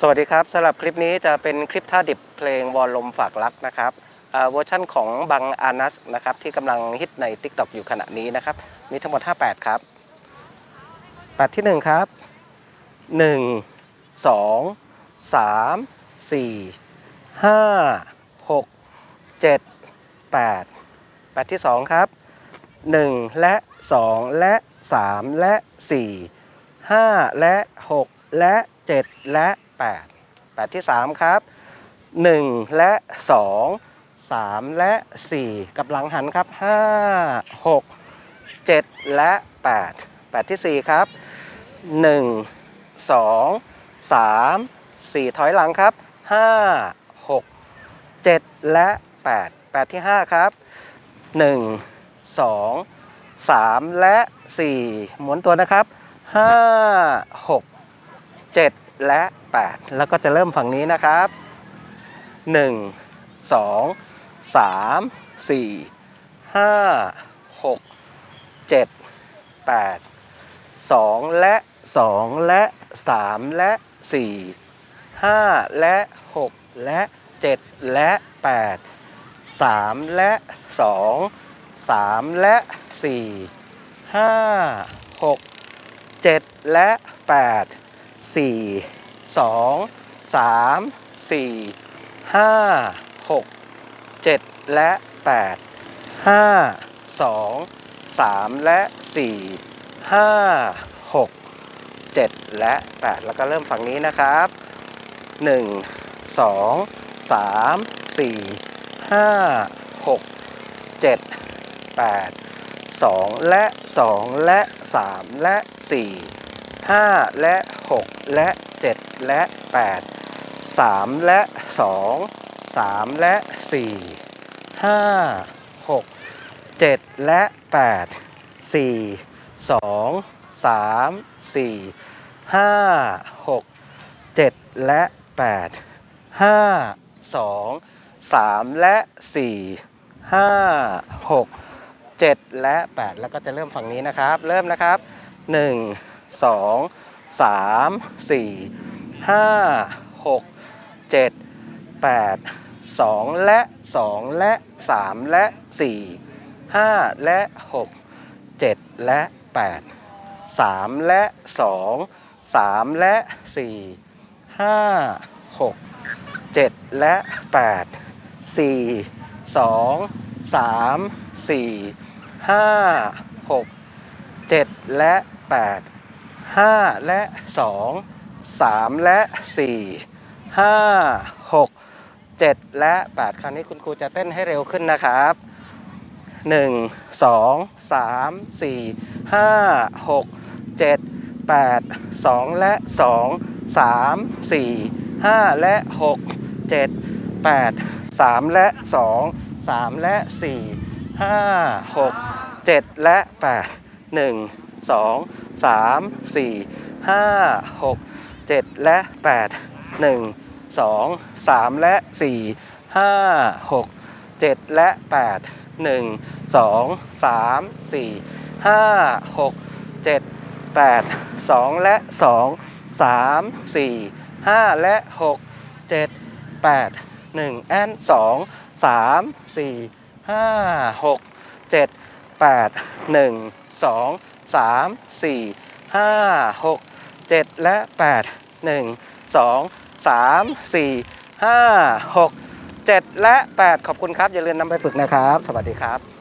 สวัสดีครับสำหรับคลิปนี้จะเป็นคลิปท่าดิบเพลงวอลลมฝากรักนะครับเวอร์ชั่นของบังอานัสนะครับที่กำลังฮิตใน Tik t o k อยู่ขณะนี้นะครับ มีทั้งหมด 58 ครับ 8 ที่ 1 ครับ 1 2 3 4 5 6 7 8 8 ที่ 2 ครับ 1 และ 2 และ 3 และ 4 5 และ 6 และ 7 และ 8 8 ที่ 3 ครับ 1 และ 2 3 และ 4 กับหลังหันครับ 5 6 7 และ 8 8 ที่ 4 ครับ 1 2 3 4 ถอยหลังครับ 5 6 7 และ 8 8 ที่ 5 ครับ 1 2 3 และ 4 หมุนตัวนะครับ 5 6 7 และ 8 แล้วก็จะเริ่มฝั่งนี้นะครับ 1 2 3 4 5 6 7 8 2 และ 2 และ 3 และ 4 5 และ 6 และ 7 และ 8 3 และ 2 3 และ 4 5 6 7 และ 8 4 2 3 4 5 6 7 และ 8 5 2 3 และ 4 5 6 7 และ 8 แล้วก็เริ่มฝั่งนี้นะครับ 1 2 3 4 5 6 7 8 2 และ 2 และ 3 และ 4 5 และ 6 และ 7 และ 8 3 และ 2 3 และ 4 5 6 7 และ 8 4 2 3 4 5 6 7 และ 8 5 2 3 และ 4 5 6 7 และ 8 แล้วก็จะเริ่มฝั่งนี้นะครับ เริ่มนะครับ 1 2 3 4 5 6 7 8 2และ2และ3และ4 5และ6 7และ8 3และ2 3และ4 5 6 7และ8 4 2 3 4 5 6 7และ8 5 และ 2 3 และ 4 5 6 7 และ 8 คราวนี้คุณครูจะเต้นให้เร็วขึ้นนะครับ 1 2 3 4 5 6 7 8 2 และ 2 3 4 5 และ 6 7 8 3 และ 2 3 และ 4 5 6 7 และ 8 1 2 3 4 5 6 7 และ 8 1 2 3 และ 4 5 6 7 และ 8 1 2 3 4 5 6 7 8 2 และ 2 3 4 5 และ 6 7 8 1แอน2 3 4 5 6 7 8 1 2 3 4 5 6 7 และ 8 1 2 3 4 5 6 7 และ 8 ขอบคุณครับ อย่าลืมนำไปฝึกนะครับ สวัสดีครับ